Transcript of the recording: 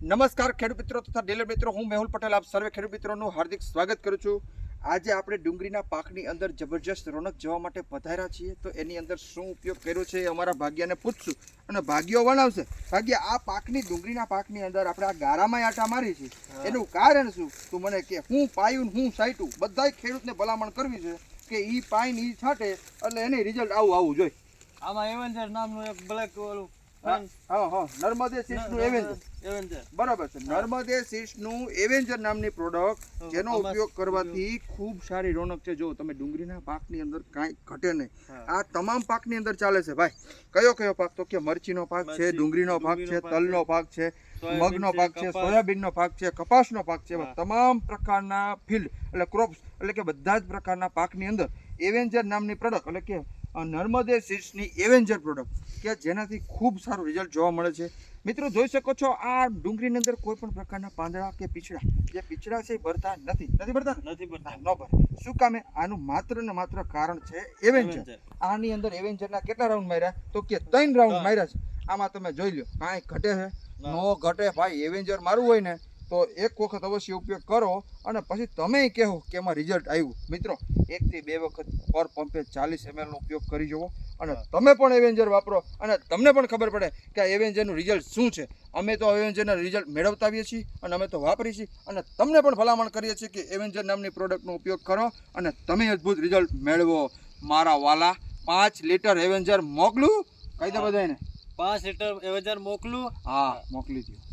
નમસ્કાર ખેડૂત મિત્રો તથા ડીલર મિત્રો હું મેહુલ પટેલ આપ સર્વે ખેડૂત મિત્રોનું હાર્દિક સ્વાગત કરું છું. આજે આપણે ડુંગળીના પાકની અંદર જબરજસ્ત રોનક જવા માટે પધાર્યા છીએ. તો એની અંદર શું ઉપયોગ કર્યો છે એ અમારા ભાગ્યને પૂછશું અને ભાગ્યો વણાવશે. ભાગ્ય આ પાકની ડુંગળીના પાકની અંદર આપણે આ ગારામાં આટા મારી છે એનું કારણ શું? તું મને કે હું પાયું હું સાઈટું. બધાય ખેડૂતને ભલામણ કરવી છે કે ઈ પાઈને એ ઈ છાંટે એટલે એને રિઝલ્ટ આવું આવું જોઈએ. આમાં એવેન્જર નામનું એક બ્લેક ઓલું નર્મદે સીડ્સનું એવેન્જર. બરાબર છે. નર્મદે સીડ્સનું એવેન્જર નામની પ્રોડક્ટ જેનો ઉપયોગ કરવાથી ખૂબ સારી રોનક છે. જો તમે ડુંગળીના પાકની અંદર કાંઈ ઘટે નહીં. આ તમામ પાકની અંદર ચાલે છે ભાઈ. કયો કયો પાક? તો કે મરચીનો પાક છે ડુંગળીનો પાક છે તલનો પાક છે સોયાબીન મગનો પાક છે કપાસ. સોયાબીનનો પાક છે કપાસનો પાક છે. તમામ પ્રકારના ફિલ્ડ એટલે ક્રોપ્સ એટલે કે બધા જ પ્રકારના પાકની અંદર એવેન્જર નામની પ્રોડક્ટ એટલે કે નર્મદે સીડ્સની એવેન્જર પ્રોડક્ટ કે જેનાથી ખૂબ સારું રિઝલ્ટ જોવા મળે છે. મિત્રો જોઈ શકો છો આ ડુંગળીની અંદર કોઈ પણ પ્રકારના પાંદડા કે પીછડા જે પીછડા છે એ ભરતા નથી. નથી ભરતા? નથી ભરતા. ન ભરે. શું કામે આનું માત્ર ને માત્ર કારણ છે એવેન્જર આની અંદર એવેન્જરના કેટલા રાઉન્ડ માર્યા? તો કે ત્રણ રાઉન્ડ માર્યા છે. આમાં તમે જોઈ લો કાંઈ ઘટે છે. નો. ઘટે. ભાઈ એવેન્જર મારું હોય ને તો એક વખત અવશ્ય ઉપયોગ કરો અને પછી તમે કહો કે એમાં રિઝલ્ટ આવ્યું. મિત્રો એકથી બે વખત પર પંપે ચાલીસ એમએલનો ઉપયોગ કરી જુઓ અને તમે પણ એવેન્જર વાપરો અને તમને પણ ખબર પડે કે આ એવેન્જરનું રિઝલ્ટ શું છે. અમે તો એવેન્જરના રિઝલ્ટ મેળવતા આવીએ છીએ અને અમે તો વાપરીએ છીએ અને તમને પણ ભલામણ કરીએ છીએ કે એવેન્જર નામની પ્રોડક્ટનો ઉપયોગ કરો અને તમે અદ્ભુત રિઝલ્ટ મેળવો. મારા વાલા પાંચ લીટર એવેન્જર મોકલું? કહી દે. બધાને પાંચ લીટર એવેન્જર મોકલું. હા મોકલી દો